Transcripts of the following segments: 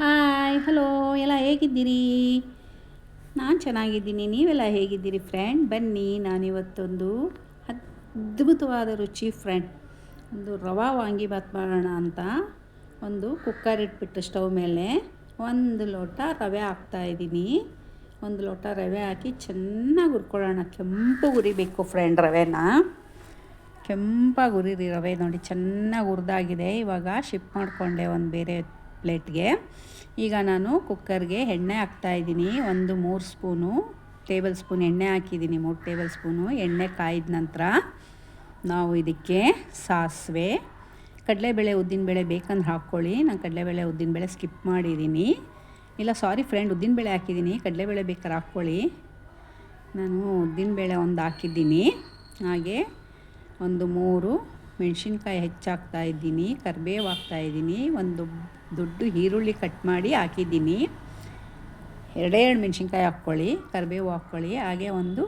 Hi hello ಎಲ್ಲ ಹೇಗಿದ್ದೀರಿ? ನಾನು ಚೆನ್ನಾಗಿದ್ದೀನಿ. ನೀವೆಲ್ಲ ಹೇಗಿದ್ದೀರಿ ಫ್ರೆಂಡ್ ಬನ್ನಿ, ನಾನಿವತ್ತೊಂದು ಅದ್ಭುತವಾದ ರುಚಿ ಫ್ರೆಂಡ್ ಒಂದು ರವಾ ವಾಂಗಿ ಬಾತ್ ಮಾಡೋಣ ಅಂತ. ಒಂದು ಕುಕ್ಕರ್ ಇಟ್ಬಿಟ್ಟು ಸ್ಟವ್ ಮೇಲೆ ಒಂದು ಲೋಟ ರವೆ ಹಾಕ್ತಾಯಿದ್ದೀನಿ ಒಂದು ಲೋಟ ರವೆ ಹಾಕಿ ಚೆನ್ನಾಗಿ ಹುರ್ಕೊಳ್ಳೋಣ. ಕೆಂಪು ಹುರಿಬೇಕು ಫ್ರೆಂಡ್ ರವೆನ. ಕೆಂಪಾಗಿ ಹುರಿರಿ ರವೆ ನೋಡಿ, ಚೆನ್ನಾಗಿ ಹುರಿದಾಗಿದೆ. ಇವಾಗ ಶಿಫ್ಟ್ ಮಾಡಿಕೊಂಡೆ ಒಂದು ಬೇರೆ ಪ್ಲೇಟ್ಗೆ. ಈಗ ನಾನು ಕುಕ್ಕರ್ಗೆ ಎಣ್ಣೆ ಹಾಕ್ತಾಯಿದ್ದೀನಿ ಒಂದು ಮೂರು ಸ್ಪೂನು, ಟೇಬಲ್ ಸ್ಪೂನ್ ಎಣ್ಣೆ ಹಾಕಿದ್ದೀನಿ, ಮೂರು ಟೇಬಲ್ ಸ್ಪೂನು. ಎಣ್ಣೆ ಕಾಯಿದ ನಂತರ ನಾವು ಇದಕ್ಕೆ ಸಾಸಿವೆ, ಕಡಲೆಬೇಳೆ ಉದ್ದಿನಬೇಳೆ ಬೇಕಂದ್ರೆ ಹಾಕ್ಕೊಳ್ಳಿ. ನಾನು ಕಡಲೆಬೇಳೆ ಉದ್ದಿನಬೇಳೆ ಸ್ಕಿಪ್ ಮಾಡಿದ್ದೀನಿ. ಇಲ್ಲ, ಸಾರಿ ಫ್ರೆಂಡ್, ಉದ್ದಿನಬೇಳೆ ಹಾಕಿದ್ದೀನಿ. ಕಡಲೆಬೇಳೆ ಬೇಕಾದ್ರೆ ಹಾಕ್ಕೊಳ್ಳಿ. ನಾನು ಉದ್ದಿನಬೇಳೆ ಒಂದು ಹಾಕಿದ್ದೀನಿ. ಹಾಗೆ ಒಂದು ಮೂರು ಮೆಣಸಿನ್ಕಾಯಿ ಹೆಚ್ಚಾಗ್ತಾ ಇದ್ದೀನಿ ಕರಿಬೇವು ಹಾಕ್ತಾಯಿದ್ದೀನಿ ಒಂದು ದೊಡ್ಡ ಈರುಳ್ಳಿ ಕಟ್ ಮಾಡಿ ಹಾಕಿದ್ದೀನಿ. ಎರಡೇ ಎರಡು ಮೆಣಸಿನ್ಕಾಯಿ ಹಾಕ್ಕೊಳ್ಳಿ, ಕರಿಬೇವು ಹಾಕ್ಕೊಳ್ಳಿ, ಹಾಗೆ ಒಂದು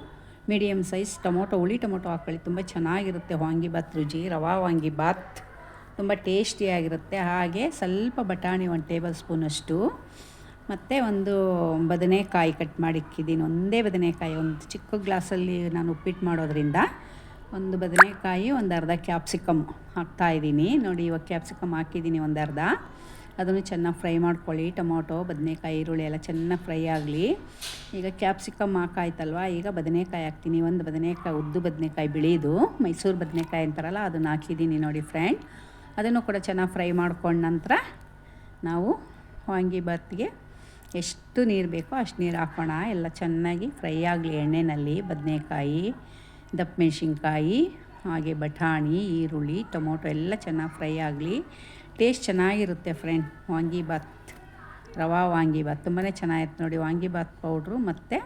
ಮೀಡಿಯಮ್ ಸೈಜ್ ಟೊಮೊಟೊ, ಹುಳಿ ಟೊಮೊಟೊ ಹಾಕ್ಕೊಳ್ಳಿ. ತುಂಬ ಚೆನ್ನಾಗಿರುತ್ತೆ ವಾಂಗಿಬಾತ್ ರುಚಿ, ರವಾ ವಾಂಗಿಬಾತ್ ತುಂಬ ಟೇಸ್ಟಿಯಾಗಿರುತ್ತೆ ಹಾಗೆ ಸ್ವಲ್ಪ ಬಟಾಣಿ ಒಂದು ಟೇಬಲ್ ಸ್ಪೂನಷ್ಟು ಮತ್ತು ಒಂದು ಬದನೆಕಾಯಿ ಕಟ್ ಮಾಡಿ ಇಕ್ಕಿದ್ದೀನಿ. ಒಂದೇ ಬದನೆಕಾಯಿ, ಒಂದು ಚಿಕ್ಕ ಗ್ಲಾಸಲ್ಲಿ ನಾನು ಉಪ್ಪಿಟ್ಟು ಮಾಡೋದ್ರಿಂದ. ಒಂದು ಬದನೆಕಾಯಿ, ಒಂದು ಅರ್ಧ ಕ್ಯಾಪ್ಸಿಕಮ್ ಹಾಕ್ತಾಯಿದ್ದೀನಿ ನೋಡಿ, ಇವಾಗ ಕ್ಯಾಪ್ಸಿಕಮ್ ಹಾಕಿದ್ದೀನಿ ಒಂದು ಅರ್ಧ. ಅದನ್ನು ಚೆನ್ನಾಗಿ ಫ್ರೈ ಮಾಡ್ಕೊಳ್ಳಿ. ಟೊಮೊಟೊ, ಬದನೆಕಾಯಿ, ಈರುಳ್ಳಿ ಎಲ್ಲ ಚೆನ್ನಾಗಿ ಫ್ರೈ ಆಗಲಿ. ಈಗ ಕ್ಯಾಪ್ಸಿಕಮ್ ಹಾಕಾಯ್ತಲ್ವ? ಈಗ ಬದನೆಕಾಯಿ ಹಾಕ್ತೀನಿ. ಒಂದು ಬದನೆಕಾಯಿ, ಉದ್ದು ಬದನೆಕಾಯಿ ಬಿಳಿದು, ಮೈಸೂರು ಬದನೆಕಾಯಿ ಅಂತಾರಲ್ಲ, ಅದನ್ನು ಹಾಕಿದ್ದೀನಿ ನೋಡಿ ಫ್ರೆಂಡ್ ಅದನ್ನು ಕೂಡ ಚೆನ್ನಾಗಿ ಫ್ರೈ ಮಾಡ್ಕೊಂಡ ನಂತರ ನಾವು ವಾಂಗಿಬಾತ್ಗೆ ಎಷ್ಟು ನೀರು ಬೇಕೋ ಅಷ್ಟು ನೀರು ಹಾಕೋಣ. ಎಲ್ಲ ಚೆನ್ನಾಗಿ ಫ್ರೈ ಆಗಲಿ ಎಣ್ಣೆಯಲ್ಲಿ ಬದನೆಕಾಯಿ. ದಪ್ಪ ಮೆಣಸಿನ್ಕಾಯಿ ಹಾಗೆ ಬಟಾಣಿ, ಈರುಳ್ಳಿ, ಟೊಮೊಟೊ ಎಲ್ಲ ಚೆನ್ನಾಗಿ ಫ್ರೈ ಆಗಲಿ. ಟೇಸ್ಟ್ ಚೆನ್ನಾಗಿರುತ್ತೆ ಫ್ರೆಂಡ್. ವಾಂಗಿಬಾತ್ ರವಾ ವಾಂಗಿಬಾತ್ ತುಂಬಾ ಚೆನ್ನಾಗಿರುತ್ತೆ ನೋಡಿ. ವಾಂಗಿಬಾತ್ ಪೌಡ್ರು ಮತ್ತು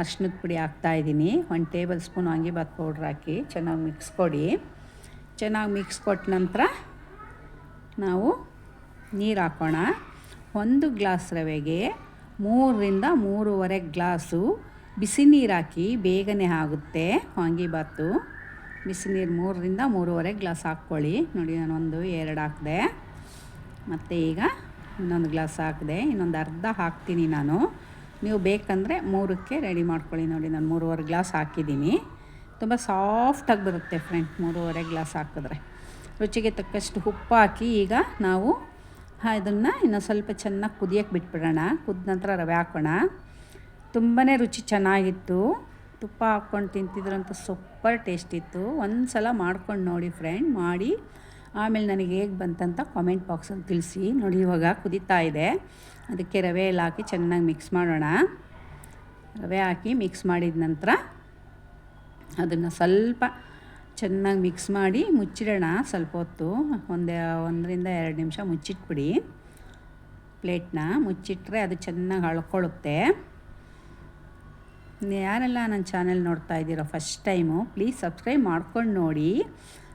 ಅರ್ಶಿನದ ಪುಡಿ ಹಾಕ್ತಾಯಿದ್ದೀನಿ ಒಂದು ಟೇಬಲ್ ಸ್ಪೂನ್ ವಾಂಗಿಬಾತ್ ಪೌಡ್ರ್ ಹಾಕಿ ಚೆನ್ನಾಗಿ ಮಿಕ್ಸ್ ಕೊಡಿ. ಚೆನ್ನಾಗಿ ಮಿಕ್ಸ್ ಕೊಟ್ಟ ನಂತರ ನಾವು ನೀರು ಹಾಕೋಣ. ಒಂದು ಗ್ಲಾಸ್ ರವೆಗೆ ಮೂರರಿಂದ ಮೂರುವರೆ ಗ್ಲಾಸು ಬಿಸಿ ನೀರು ಹಾಕಿ ಬೇಗನೆ ಆಗುತ್ತೆ. ವಾಂಗಿಬಾತು ಬಿಸಿ ನೀರು ಮೂರರಿಂದ ಮೂರುವರೆ ಗ್ಲಾಸ್ ಹಾಕ್ಕೊಳ್ಳಿ. ನೋಡಿ ನಾನು ಒಂದು ಎರಡು ಹಾಕಿದೆ. ಮತ್ತು ಈಗ ಇನ್ನೊಂದು ಗ್ಲಾಸ್ ಹಾಕಿದೆ. ಇನ್ನೊಂದು ಅರ್ಧ ಹಾಕ್ತೀನಿ ನಾನು. ನೀವು ಬೇಕಂದರೆ ಮೂರಕ್ಕೆ ರೆಡಿ ಮಾಡ್ಕೊಳ್ಳಿ. ನೋಡಿ, ನಾನು ಮೂರುವರೆ ಗ್ಲಾಸ್ ಹಾಕಿದ್ದೀನಿ. ತುಂಬ ಸಾಫ್ಟಾಗಿ ಬರುತ್ತೆ ಫ್ರೆಂಡ್, ಮೂರುವರೆ ಗ್ಲಾಸ್ ಹಾಕಿದ್ರೆ. ರುಚಿಗೆ ತಕ್ಕಷ್ಟು ಉಪ್ಪು ಹಾಕಿ ಈಗ ನಾವು ಇದನ್ನು ಇನ್ನೊಂದು ಸ್ವಲ್ಪ ಚೆನ್ನಾಗಿ ಕುದಿಯೋಕ್ಕೆ ಬಿಟ್ಬಿಡೋಣ. ಕುದ್ದ ನಂತರ ರವೆ ಹಾಕೋಣ. ತುಂಬಾ ರುಚಿ ಚೆನ್ನಾಗಿತ್ತು. ತುಪ್ಪ ಹಾಕ್ಕೊಂಡು ತಿಂತಿದ್ರಂತ ಸೂಪರ್ ಟೇಸ್ಟ್ ಇತ್ತು. ಒಂದು ಸಲ ಮಾಡ್ಕೊಂಡು ನೋಡಿ ಫ್ರೆಂಡ್, ಮಾಡಿ. ಆಮೇಲೆ ನನಗೆ ಹೇಗೆ ಬಂತಂತ ಕಾಮೆಂಟ್ ಬಾಕ್ಸಲ್ಲಿ ತಿಳಿಸಿ. ನೋಡಿ ಇವಾಗ ಕುದೀತಾ ಇದೆ. ಅದಕ್ಕೆ ರವೆ ಎಲ್ಲ ಹಾಕಿ ಚೆನ್ನಾಗಿ ಮಿಕ್ಸ್ ಮಾಡೋಣ. ರವೆ ಹಾಕಿ ಮಿಕ್ಸ್ ಮಾಡಿದ ನಂತರ ಅದನ್ನು ಸ್ವಲ್ಪ ಚೆನ್ನಾಗಿ ಮಿಕ್ಸ್ ಮಾಡಿ ಮುಚ್ಚಿಡೋಣ ಸ್ವಲ್ಪ ಹೊತ್ತು. ಒಂದು, ಒಂದರಿಂದ ಎರಡು ನಿಮಿಷ ಮುಚ್ಚಿಟ್ಬಿಡಿ. ಪ್ಲೇಟ್ನ ಮುಚ್ಚಿಟ್ರೆ ಅದು ಚೆನ್ನಾಗಿ ಹಳ್ಕೊಳ್ಳುತ್ತೆ ಯಾರೆಲ್ಲ ನನ್ನ ಚಾನೆಲ್ ನೋಡ್ತಾ ಇದ್ದೀರೋ ಫಸ್ಟ್ ಟೈಮು ಪ್ಲೀಸ್ ಸಬ್ಸ್ಕ್ರೈಬ್ ಮಾಡ್ಕೊಂಡು ನೋಡಿ.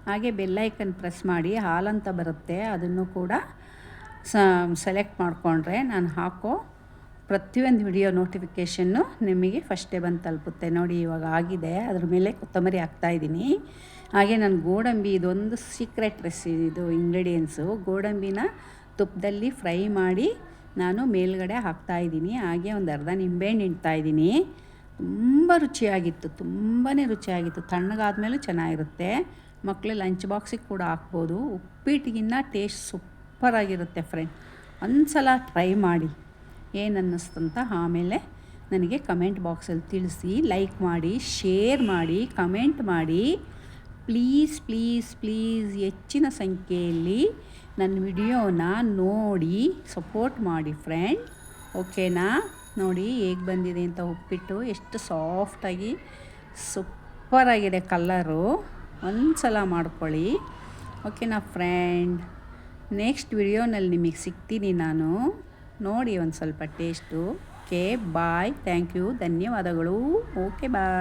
ಹಾಗೆ ಬೆಲ್ಲೈಕನ್ ಪ್ರೆಸ್ ಮಾಡಿ ಹಾಲಂತ ಬರುತ್ತೆ, ಅದನ್ನು ಕೂಡ ಸೆಲೆಕ್ಟ್ ಮಾಡಿಕೊಂಡ್ರೆ ನಾನು ಹಾಕೋ ಪ್ರತಿಯೊಂದು ವಿಡಿಯೋ ನೋಟಿಫಿಕೇಷನ್ನು ನಿಮಗೆ ಫಸ್ಟೇ ಬಂದು ತಲುಪುತ್ತೆ. ನೋಡಿ ಇವಾಗ ಆಗಿದೆ, ಅದ್ರ ಮೇಲೆ ಕೊತ್ತಂಬರಿ ಹಾಕ್ತಾಯಿದ್ದೀನಿ ಹಾಗೆ ನಾನು ಗೋಡಂಬಿ, ಇದೊಂದು ಸೀಕ್ರೆಟ್ ರೆಸಿ ಇದು ಇಂಗ್ರೀಡಿಯೆಂಟ್ಸು ಗೋಡಂಬಿನ ತುಪ್ಪದಲ್ಲಿ ಫ್ರೈ ಮಾಡಿ ನಾನು ಮೇಲ್ಗಡೆ ಹಾಕ್ತಾಯಿದ್ದೀನಿ ಹಾಗೆ ಒಂದು ಅರ್ಧ ನಿಂಬೆಹಣ್ಣು ಇಡ್ತಾಯಿದ್ದೀನಿ ತುಂಬ ರುಚಿಯಾಗಿತ್ತು ತುಂಬಾ ರುಚಿಯಾಗಿತ್ತು. ತಣ್ಣಗಾದ್ಮೇಲೂ ಚೆನ್ನಾಗಿರುತ್ತೆ. ಮಕ್ಕಳು ಲಂಚ್ ಬಾಕ್ಸಿಗೆ ಕೂಡ ಹಾಕ್ಬೋದು. ಉಪ್ಪಿಟ್ಟಿಗಿನ್ನ ಟೇಸ್ಟ್ ಸೂಪರಾಗಿರುತ್ತೆ ಫ್ರೆಂಡ್. ಒಂದು ಸಲ ಟ್ರೈ ಮಾಡಿ. ಏನು ಅನ್ನಿಸ್ತಂತ ಆಮೇಲೆ ನನಗೆ ಕಮೆಂಟ್ ಬಾಕ್ಸಲ್ಲಿ ತಿಳಿಸಿ, ಲೈಕ್ ಮಾಡಿ, ಶೇರ್ ಮಾಡಿ, ಕಮೆಂಟ್ ಮಾಡಿ. ಪ್ಲೀಸ್ ಪ್ಲೀಸ್ ಪ್ಲೀಸ್ ಹೆಚ್ಚಿನ ಸಂಖ್ಯೆಯಲ್ಲಿ ನನ್ನ ವಿಡಿಯೋನ ನೋಡಿ, ಸಪೋರ್ಟ್ ಮಾಡಿ ಫ್ರೆಂಡ್. ಓಕೆನಾ? ನೋಡಿ ಹೇಗೆ ಬಂದಿದೆ ಅಂತ ಉಪ್ಪಿಟ್ಟು. ಎಷ್ಟು ಸಾಫ್ಟಾಗಿ ಸೂಪರಾಗಿದೆ ಕಲ್ಲರು ಒಂದು ಸಲ ಮಾಡ್ಕೊಳ್ಳಿ. ಓಕೆನಾ ಫ್ರೆಂಡ್ ನೆಕ್ಸ್ಟ್ ವಿಡಿಯೋನಲ್ಲಿ ನಿಮಗೆ ಸಿಗ್ತೀನಿ ನಾನು. ನೋಡಿ ಒಂದು ಸ್ವಲ್ಪ taste okay bye thank you ಧನ್ಯವಾದಗಳು. Okay bye